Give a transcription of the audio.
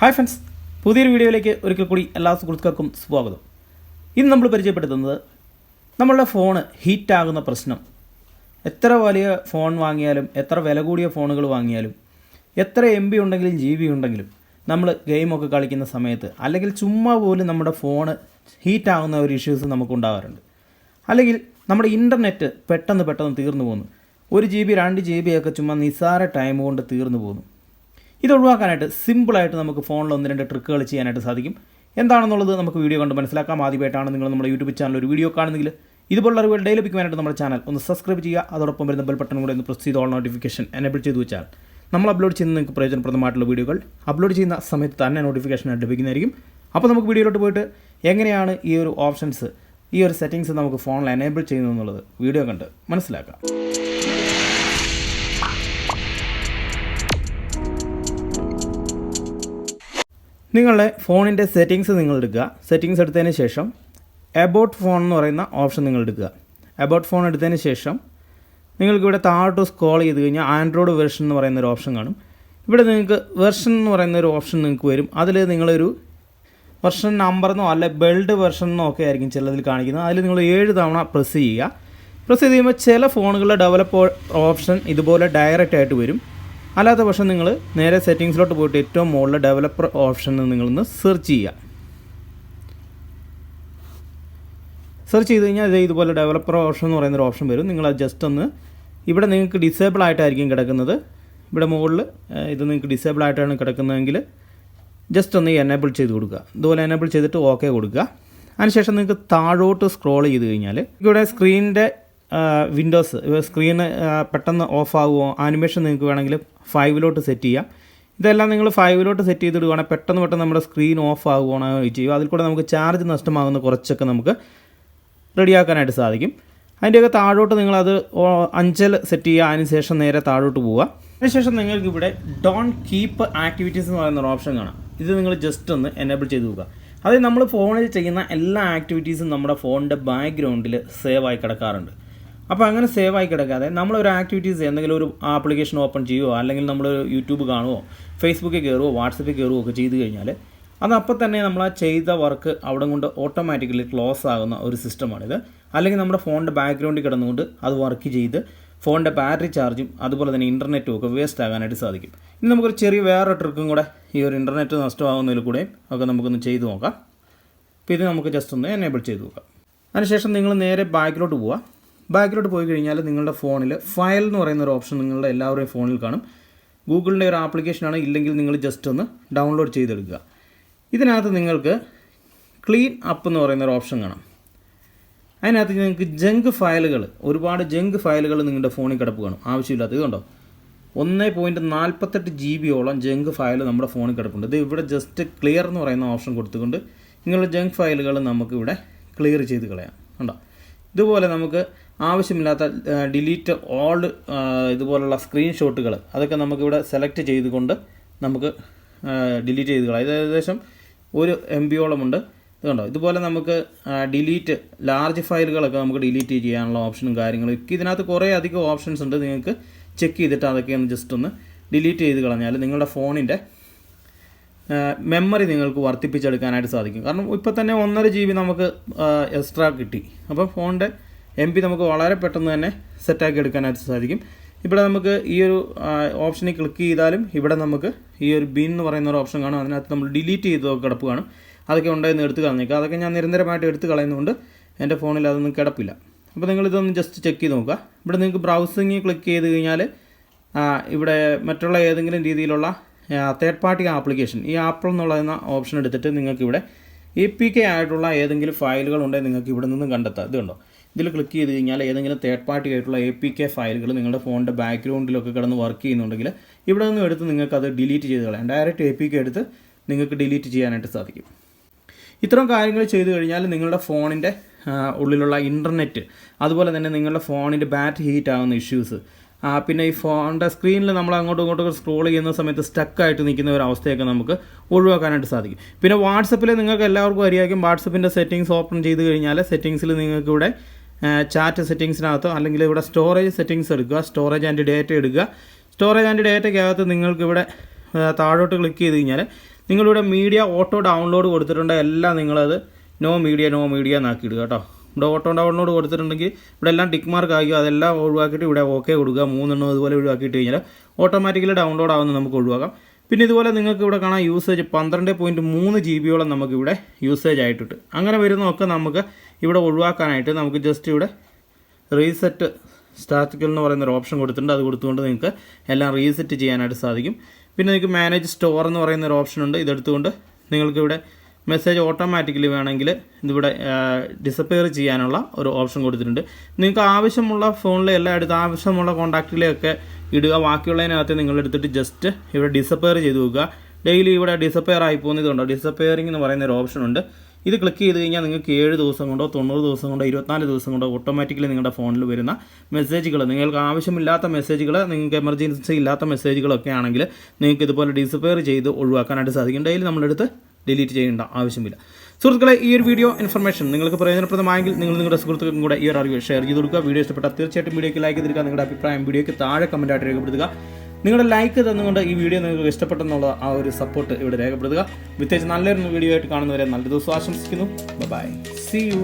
Hi friends പുതിയൊരു വീഡിയോയിലേക്ക് ഒരിക്കൽ കൂടി എല്ലാ സുഹൃത്തുക്കൾക്കും സ്വാഗതം. ഇന്ന് നമ്മൾ പരിചയപ്പെടുത്തുന്നത് നമ്മളുടെ ഫോണ് ഹീറ്റാകുന്ന പ്രശ്നം. എത്ര വലിയ ഫോൺ വാങ്ങിയാലും എത്ര വില കൂടിയ ഫോണുകൾ വാങ്ങിയാലും എത്ര എം ബി ഉണ്ടെങ്കിലും ജി ബി ഉണ്ടെങ്കിലും നമ്മൾ ഗെയിമൊക്കെ കളിക്കുന്ന സമയത്ത് അല്ലെങ്കിൽ ചുമ്മാ പോലും നമ്മുടെ ഫോണ് ഹീറ്റാകുന്ന ഒരു ഇഷ്യൂസ് നമുക്കുണ്ടാകാറുണ്ട് അല്ലെങ്കിൽ നമ്മുടെ ഇന്റർനെറ്റ് പെട്ടെന്ന് പെട്ടെന്ന് തീർന്നു പോകുന്നു. ഒരു ജി ബി രണ്ട് ജി ബി ഒക്കെ ചുമ്മാ നിസ്സാര ടൈം കൊണ്ട് തീർന്നു പോകുന്നു. ഇത് ഒഴിവാക്കാനായിട്ട് സിമ്പിളായിട്ട് നമുക്ക് ഫോണിൽ ഒന്ന് രണ്ട് ട്രിക്കുകൾ ചെയ്യാനായിട്ട് സാധിക്കും. എന്താണെന്നുള്ളത് നമുക്ക് വീഡിയോ കണ്ട് മനസ്സിലാക്കാം. ആദ്യമായിട്ടാണ് നിങ്ങൾ നമ്മുടെ യൂട്യൂബ് ചാനൽ ഒരു വീഡിയോ കാണുന്നെങ്കിൽ ഇതുപോലുള്ള അറിവുകൾ ഡെയിലി ലഭിക്കുവാനായിട്ട് നമ്മുടെ ചാനൽ ഒന്ന് സബ്സ്ക്രൈബ് ചെയ്യുക. അതോടൊപ്പം വരുന്ന ബെൽ ബട്ടൺ കൂടെ ഒന്ന് പ്രസ് ചെയ്ത് ഓൾ നോട്ടിഫിക്കേഷൻ എനേബിൾ ചെയ്ത് വെച്ചാൽ നമ്മൾ അപ്ലോഡ് ചെയ്യുന്ന നിങ്ങൾക്ക് പ്രയോജനപ്രദമായിട്ടുള്ള വീഡിയോകൾ അപ്ലോഡ് ചെയ്യുന്ന സമയത്ത് തന്നെ നോട്ടിഫിക്കേഷൻ ലഭിക്കുന്നതായിരിക്കും. അപ്പോൾ നമുക്ക് വീഡിയോയിലോട്ട് പോയിട്ട് എങ്ങനെയാണ് ഈ ഒരു ഓപ്ഷൻസ് ഈ ഒരു സെറ്റിംഗ്സ് നമുക്ക് ഫോണിൽ എനേബിൾ ചെയ്യുന്നത് എന്നുള്ളത് വീഡിയോ കണ്ട് മനസ്സിലാക്കാം. നിങ്ങളുടെ ഫോണിന്റെ സെറ്റിങ്സ് നിങ്ങൾ എടുക്കുക സെറ്റിങ്സ് എടുത്തതിന് ശേഷം എബൌട്ട് ഫോൺ എന്ന് പറയുന്ന ഓപ്ഷൻ നിങ്ങൾ എടുക്കുക എബൌട്ട് ഫോൺ എടുത്തതിന് ശേഷം നിങ്ങൾക്ക് ഇവിടെ താഴോട്ട് സ്ക്രോൾ ചെയ്ത് കഴിഞ്ഞാൽ ആൻഡ്രോയിഡ് വെർഷൻ എന്ന് പറയുന്ന ഒരു ഓപ്ഷൻ കാണും. ഇവിടെ നിങ്ങൾക്ക് വെർഷൻ എന്ന് പറയുന്ന ഒരു ഓപ്ഷൻ നിങ്ങൾക്ക് വരും. അതിൽ നിങ്ങളൊരു വെർഷൻ നമ്പർ എന്നോ അല്ലെ ബെൽഡ് വെർഷൻ എന്നോ ഒക്കെ ആയിരിക്കും ചിലതിൽ കാണിക്കുന്നത്. അതിൽ നിങ്ങൾ ഏഴ് തവണ പ്രസ് ചെയ്യുക. പ്രസ് ചെയ്ത് കഴിയുമ്പോൾ ചില ഫോണുകളുടെ ഡെവലപ്പ് ഓപ്ഷൻ ഇതുപോലെ ഡയറക്റ്റ് ആയിട്ട് വരും. അല്ലാത്ത പക്ഷം നിങ്ങൾ നേരെ സെറ്റിങ്സിലോട്ട് പോയിട്ട് ഏറ്റവും മുകളിൽ ഡെവലപ്പർ ഓപ്ഷൻ നിങ്ങളൊന്ന് സെർച്ച് ചെയ്യുക. സെർച്ച് ചെയ്ത് കഴിഞ്ഞാൽ ഇത് ഇതുപോലെ ഡെവലപ്പർ ഓപ്ഷൻ എന്ന് പറയുന്നൊരു ഓപ്ഷൻ വരും. നിങ്ങൾ ജസ്റ്റ് ഒന്ന് ഇവിടെ നിങ്ങൾക്ക് ഡിസേബിൾ ആയിട്ടായിരിക്കും കിടക്കുന്നത്. ഇവിടെ മുകളിൽ ഇത് നിങ്ങൾക്ക് ഡിസേബിൾ ആയിട്ടാണ് കിടക്കുന്നതെങ്കിൽ ജസ്റ്റ് ഒന്ന് എനേബിൾ ചെയ്ത് കൊടുക്കുക. ഇതുപോലെ എനേബിൾ ചെയ്തിട്ട് ഓക്കെ കൊടുക്കുക. അതിനുശേഷം നിങ്ങൾക്ക് താഴോട്ട് സ്ക്രോൾ ചെയ്ത് കഴിഞ്ഞാൽ ഇവിടെ സ്ക്രീനിന്റെ വിൻഡോസ് സ്ക്രീന് പെട്ടെന്ന് ഓഫ് ആകുമോ ആനിമേഷൻ നിങ്ങൾക്ക് വേണമെങ്കിൽ ഫൈവിലോട്ട് സെറ്റ് ചെയ്യാം. ഇതെല്ലാം നിങ്ങൾ ഫൈവിലോട്ട് സെറ്റ് ചെയ്തിടുകയാണെങ്കിൽ പെട്ടെന്ന് പെട്ടെന്ന് നമ്മുടെ സ്ക്രീൻ ഓഫ് ആകുവാണോ ചെയ്യും അതിൽ കൂടെ നമുക്ക് ചാർജ് നഷ്ടമാകുന്ന കുറച്ചൊക്കെ നമുക്ക് റെഡിയാക്കാനായിട്ട് സാധിക്കും. അതിന്റെയൊക്കെ താഴോട്ട് നിങ്ങളത് അഞ്ചൽ സെറ്റ് ചെയ്യുക. അതിനുശേഷം നേരെ താഴോട്ട് പോവുക. അതിനുശേഷം നിങ്ങൾക്ക് ഇവിടെ ഡോൺ കീപ്പ് ആക്ടിവിറ്റീസ് എന്ന് പറയുന്ന ഒരു ഓപ്ഷൻ കാണാം. ഇത് നിങ്ങൾ ജസ്റ്റ് ഒന്ന് എനേബിൾ ചെയ്ത് നോക്കുക. അത് നമ്മൾ ഫോണിൽ ചെയ്യുന്ന എല്ലാ ആക്ടിവിറ്റീസും നമ്മുടെ ഫോണിന്റെ ബാക്ക്ഗ്രൗണ്ടിൽ സേവ് ആയി കിടക്കാറുണ്ട്. അപ്പോൾ അങ്ങനെ സേവ് ആയി കിടക്കാതെ നമ്മളൊരു ആക്ടിവിറ്റീസ് എന്തെങ്കിലും ഒരു ആപ്ലിക്കേഷൻ ഓപ്പൺ ചെയ്യുമോ അല്ലെങ്കിൽ നമ്മൾ യൂട്യൂബ് കാണുമോ ഫേസ്ബുക്കിൽ കയറുമോ വാട്സപ്പിൽ കയറുമോ ഒക്കെ ചെയ്ത് കഴിഞ്ഞാൽ അത് അപ്പോൾ തന്നെ നമ്മൾ ആ ചെയ്ത വർക്ക് അവിടെ കൊണ്ട് ഓട്ടോമാറ്റിക്കലി ക്ലോസ് ആകുന്ന ഒരു സിസ്റ്റമാണിത് അല്ലെങ്കിൽ നമ്മുടെ ഫോണിന്റെ ബാക്ക്ഗ്രൗണ്ടിൽ കിടന്നുകൊണ്ട് അത് വർക്ക് ചെയ്ത് ഫോണിന്റെ ബാറ്ററി ചാർജും അതുപോലെ തന്നെ ഇന്റർനെറ്റും ഒക്കെ വേസ്റ്റ് ആകാനായിട്ട് സാധിക്കും. ഇനി നമുക്കൊരു ചെറിയ വേറെ ട്രിക്കും കൂടെ ഈ ഒരു ഇന്റർനെറ്റ് നഷ്ടമാകുന്നതിൽ കൂടെ ഒക്കെ നമുക്കൊന്ന് ചെയ്ത് നോക്കാം. അപ്പോൾ ഇത് നമുക്ക് ജസ്റ്റ് ഒന്ന് എനേബിൾ ചെയ്ത് നോക്കാം. അതിനുശേഷം നിങ്ങൾ നേരെ ബാക്കിലോട്ട് പോവുക. ബാക്കിലോട്ട് പോയി കഴിഞ്ഞാൽ നിങ്ങളുടെ ഫോണിൽ ഫയൽ എന്ന് പറയുന്ന ഒരു ഓപ്ഷൻ നിങ്ങളുടെ എല്ലാവരുടെയും ഫോണിൽ കാണും. ഗൂഗിളിന്റെ ഒരു ആപ്ലിക്കേഷനാണ് ഇല്ലെങ്കിൽ നിങ്ങൾ ജസ്റ്റ് ഒന്ന് ഡൗൺലോഡ് ചെയ്തെടുക്കുക. ഇതിനകത്ത് നിങ്ങൾക്ക് ക്ലീൻ അപ്പ് എന്ന് പറയുന്ന ഒരു ഓപ്ഷൻ കാണാം. അതിനകത്ത് നിങ്ങൾക്ക് ജങ്ക് ഫയലുകൾ ഒരുപാട് ജങ്ക് ഫയലുകൾ നിങ്ങളുടെ ഫോണിൽ കിടപ്പ് കാണും. ആവശ്യമില്ലാത്ത ഇതുണ്ടോ ഒന്ന് പോയിന്റ് നാൽപ്പത്തെട്ട് ജി ബിയോളം ജങ്ക് ഫയൽ നമ്മുടെ ഫോണിൽ കിടപ്പുണ്ട്. ഇത് ഇവിടെ ജസ്റ്റ് ക്ലിയർ എന്ന് പറയുന്ന ഓപ്ഷൻ കൊടുത്തുകൊണ്ട് നിങ്ങളുടെ ജങ്ക് ഫയലുകൾ നമുക്കിവിടെ ക്ലിയർ ചെയ്ത് കളയാം. കണ്ടോ? ഇതുപോലെ നമുക്ക് ആവശ്യമില്ലാത്ത ഡിലീറ്റ് ഓൾഡ് ഇതുപോലുള്ള സ്ക്രീൻഷോട്ടുകൾ അതൊക്കെ നമുക്കിവിടെ സെലക്ട് ചെയ്തുകൊണ്ട് നമുക്ക് ഡിലീറ്റ് ചെയ്ത് കളയാം ഇത് ഏകദേശം ഒരു എം ബിയോളമുണ്ട് ഇത് കണ്ടോ? ഇതുപോലെ നമുക്ക് ഡിലീറ്റ് ലാർജ് ഫയലുകളൊക്കെ നമുക്ക് ഡിലീറ്റ് ചെയ്യാനുള്ള ഓപ്ഷനും കാര്യങ്ങളും ഒക്കെ. ഇതിനകത്ത് കുറേ അധികം ഓപ്ഷൻസ് ഉണ്ട്. നിങ്ങൾക്ക് ചെക്ക് ചെയ്തിട്ട് അതൊക്കെ ഒന്ന് ജസ്റ്റ് ഒന്ന് ഡിലീറ്റ് ചെയ്ത് കളഞ്ഞാൽ നിങ്ങളുടെ ഫോണിന്റെ മെമ്മറി നിങ്ങൾക്ക് വർദ്ധിപ്പിച്ചെടുക്കാനായിട്ട് സാധിക്കും. കാരണം ഇപ്പോൾ തന്നെ ഒന്നര ജി ബി നമുക്ക് എക്സ്ട്രാ കിട്ടി. അപ്പോൾ ഫോണിന്റെ എം പി നമുക്ക് വളരെ പെട്ടെന്ന് തന്നെ സെറ്റാക്കി എടുക്കാനായിട്ട് സാധിക്കും. ഇവിടെ നമുക്ക് ഈ ഒരു ഓപ്ഷനിൽ ക്ലിക്ക് ചെയ്താലും ഇവിടെ നമുക്ക് ഈ ഒരു ബിൻ എന്ന് പറയുന്ന ഒരു ഓപ്ഷൻ കാണും. അതിനകത്ത് നമ്മൾ ഡിലീറ്റ് ചെയ്ത് കിടപ്പ് കാണും. അതൊക്കെ ഉണ്ടായിരുന്നു എടുത്ത് കളഞ്ഞേക്കുക. അതൊക്കെ ഞാൻ നിരന്തരമായിട്ട് എടുത്ത് കളയുന്നതുകൊണ്ട് എന്റെ ഫോണിൽ അതൊന്നും കിടപ്പില്ല. അപ്പോൾ നിങ്ങൾ ഇതൊന്ന് ജസ്റ്റ് ചെക്ക് ചെയ്ത് നോക്കുക. ഇവിടെ നിങ്ങൾക്ക് ബ്രൗസിങ് ക്ലിക്ക് ചെയ്ത് കഴിഞ്ഞാൽ ഇവിടെ മറ്റുള്ള ഏതെങ്കിലും രീതിയിലുള്ള തേർഡ് പാർട്ടി ആപ്ലിക്കേഷൻ ഈ ആപ്പിൾ എന്നുള്ള ഓപ്ഷൻ എടുത്തിട്ട് നിങ്ങൾക്ക് ഇവിടെ എ പി കെ ആയിട്ടുള്ള ഏതെങ്കിലും ഫയലുകൾ ഉണ്ടെങ്കിൽ നിങ്ങൾക്ക് ഇവിടെ നിന്നും കണ്ടെത്താം. കണ്ടോ? ഇതിൽ ക്ലിക്ക് ചെയ്ത് കഴിഞ്ഞാൽ ഏതെങ്കിലും തേർഡ് പാർട്ടി ആയിട്ടുള്ള എ പി കെ ഫയലുകൾ നിങ്ങളുടെ ഫോണിന്റെ ബാക്ക്ഗ്രൗണ്ടിലൊക്കെ കിടന്ന് വർക്ക് ചെയ്യുന്നുണ്ടെങ്കിൽ ഇവിടെ നിന്നും എടുത്ത് നിങ്ങൾക്ക് അത് ഡിലീറ്റ് ചെയ്ത് കളയാം. ഡയറക്റ്റ് എ പി കെ എടുത്ത് നിങ്ങൾക്ക് ഡിലീറ്റ് ചെയ്യാനായിട്ട് സാധിക്കും. ഇത്തരം കാര്യങ്ങൾ ചെയ്തു കഴിഞ്ഞാൽ നിങ്ങളുടെ ഫോണിന്റെ ഉള്ളിലുള്ള ഇന്റർനെറ്റ് അതുപോലെ തന്നെ നിങ്ങളുടെ ഫോണിന്റെ ബാറ്ററി ഹീറ്റ് ആകുന്ന ഇഷ്യൂസ് പിന്നെ ഈ ഫോണിന്റെ സ്ക്രീനിൽ നമ്മൾ അങ്ങോട്ടും ഇങ്ങോട്ടും സ്ക്രോൾ ചെയ്യുന്ന സമയത്ത് സ്റ്റക്കായിട്ട് നിൽക്കുന്ന ഒരു അവസ്ഥയൊക്കെ നമുക്ക് ഒഴിവാക്കാനായിട്ട് സാധിക്കും. പിന്നെ വാട്സപ്പിൽ നിങ്ങൾക്ക് എല്ലാവർക്കും അറിയാമായിരിക്കും വാട്സപ്പിന്റെ സെറ്റിങ്സ് ഓപ്പൺ ചെയ്ത് കഴിഞ്ഞാൽ സെറ്റിങ്സിൽ നിങ്ങൾക്ക് ഇവിടെ ചാറ്റ് സെറ്റിങ്സിനകത്ത് അല്ലെങ്കിൽ ഇവിടെ സ്റ്റോറേജ് സെറ്റിങ്സ് എടുക്കുക സ്റ്റോറേജ് ആൻഡ് ഡേറ്റ എടുക്കുക. സ്റ്റോറേജ് ആൻഡ് ഡേറ്റയ്ക്കകത്ത് നിങ്ങൾക്ക് ഇവിടെ താഴോട്ട് ക്ലിക്ക് ചെയ്ത് കഴിഞ്ഞാൽ നിങ്ങളിവിടെ മീഡിയ ഓട്ടോ ഡൗൺലോഡ് കൊടുത്തിട്ടുണ്ട്. എല്ലാം നിങ്ങളത് നോ മീഡിയ നോ മീഡിയ എന്നാക്കിയിടുക കേട്ടോ. ഇവിടെ ഓട്ടോ ഡൗൺലോഡ് കൊടുത്തിട്ടുണ്ടെങ്കിൽ ഇവിടെ എല്ലാം ടിക്ക് മാർക്ക് ആക്കി അതെല്ലാം ഒഴിവാക്കിയിട്ട് ഇവിടെ ഓക്കെ കൊടുക്കുക. മൂന്നെണ്ണം ഇതുപോലെ ഒഴിവാക്കിയിട്ട് കഴിഞ്ഞാൽ ഓട്ടോമാറ്റിക്കലി ഡൗൺലോഡ് ആവുന്നത് നമുക്ക് ഒഴിവാക്കാം. പിന്നെ ഇതുപോലെ നിങ്ങൾക്ക് ഇവിടെ കാണാം യൂസേജ് പന്ത്രണ്ട് പോയിന്റ് മൂന്ന് ജി ബിയോളം നമുക്കിവിടെ യൂസേജ് ആയിട്ടുണ്ട്. അങ്ങനെ വരുന്നതൊക്കെ നമുക്ക് ഇവിടെ ഒഴിവാക്കാനായിട്ട് നമുക്ക് ജസ്റ്റ് ഇവിടെ റീസെറ്റ് സ്റ്റാറ്റിക്കൽ എന്ന് പറയുന്ന ഒരു ഓപ്ഷൻ കൊടുത്തിട്ടുണ്ട്. അത് കൊടുത്തുകൊണ്ട് നിങ്ങൾക്ക് എല്ലാം റീസെറ്റ് ചെയ്യാനായിട്ട് സാധിക്കും. പിന്നെ നിങ്ങൾക്ക് മാനേജ് സ്റ്റോർ എന്ന് പറയുന്ന ഒരു ഓപ്ഷൻ ഉണ്ട്. ഇതെടുത്തുകൊണ്ട് നിങ്ങൾക്ക് ഇവിടെ മെസ്സേജ് ഓട്ടോമാറ്റിക്കലി വേണമെങ്കിൽ ഇതിവിടെ ഡിസപ്പയർ ചെയ്യാനുള്ള ഒരു ഓപ്ഷൻ കൊടുത്തിട്ടുണ്ട്. നിങ്ങൾക്ക് ആവശ്യമുള്ള ഫോണിലെ എല്ലായിടത്തും ആവശ്യമുള്ള കോൺടാക്റ്റിലെയൊക്കെ ഇടുക. ബാക്കിയുള്ളതിനകത്ത് നിങ്ങൾ എടുത്തിട്ട് ജസ്റ്റ് ഇവിടെ ഡിസപ്പയർ ചെയ്ത് വെക്കുക. ഡെയിലി ഇവിടെ ഡിസപ്പയർ ആയി പോകുന്നതുകൊണ്ടോ ഡിസപ്പയറിംഗ് എന്ന് പറയുന്ന ഒരു ഓപ്ഷൻ ഉണ്ട്. ഇത് ക്ലിക്ക് ചെയ്ത് കഴിഞ്ഞാൽ നിങ്ങൾക്ക് ഏഴ് ദിവസം കൊണ്ടോ തൊണ്ണൂറ് ദിവസം കൊണ്ടോ ഇരുപത്തിനാല് ദിവസം കൊണ്ടോ ഓട്ടോമാറ്റിക്കലി നിങ്ങളുടെ ഫോണിൽ വരുന്ന മെസ്സേജുകൾ നിങ്ങൾക്ക് ആവശ്യമില്ലാത്ത മെസ്സേജുകൾ നിങ്ങൾക്ക് എമർജൻസി ഇല്ലാത്ത മെസ്സേജുകളൊക്കെ ആണെങ്കിൽ നിങ്ങൾക്ക് ഇതുപോലെ ഡിസപ്പയർ ചെയ്ത് ഒഴിവാക്കാനായിട്ട് സാധിക്കും. ഡെയിലി നമ്മളെടുത്ത് ഡിലീറ്റ് ചെയ്യേണ്ട ആവശ്യമില്ല. സുഹൃത്തുക്കളെ ഈ ഒരു വീഡിയോ ഇൻഫർമേഷൻ നിങ്ങൾക്ക് പ്രയോജനപ്രദമായെങ്കിൽ നിങ്ങൾ നിങ്ങളുടെ സുഹൃത്തുക്കൾക്കും കൂടെ ഈ ഒരു അറിവ് ഷെയർ ചെയ്ത് കൊടുക്കുക. വീഡിയോ ഇഷ്ടപ്പെട്ടാൽ തീർച്ചയായിട്ടും വീഡിയോക്ക് ലൈക്ക് ചെയ്തിരിക്കുക. നിങ്ങളുടെ അഭിപ്രായം വീഡിയോയ്ക്ക് താഴെ കമന്റായിട്ട് രേഖപ്പെടുത്തുക. നിങ്ങളുടെ ലൈക്ക് തന്നുകൊണ്ട് ഈ വീഡിയോ നിങ്ങൾക്ക് ഇഷ്ടപ്പെട്ടെന്നുള്ള ആ ഒരു സപ്പോർട്ട് ഇവിടെ രേഖപ്പെടുത്തുക. പ്രത്യേകിച്ച് നല്ലൊരു വീഡിയോ ആയിട്ട് കാണുന്നവരെ നല്ല ദിവസം ആശംസിക്കുന്നു. By C U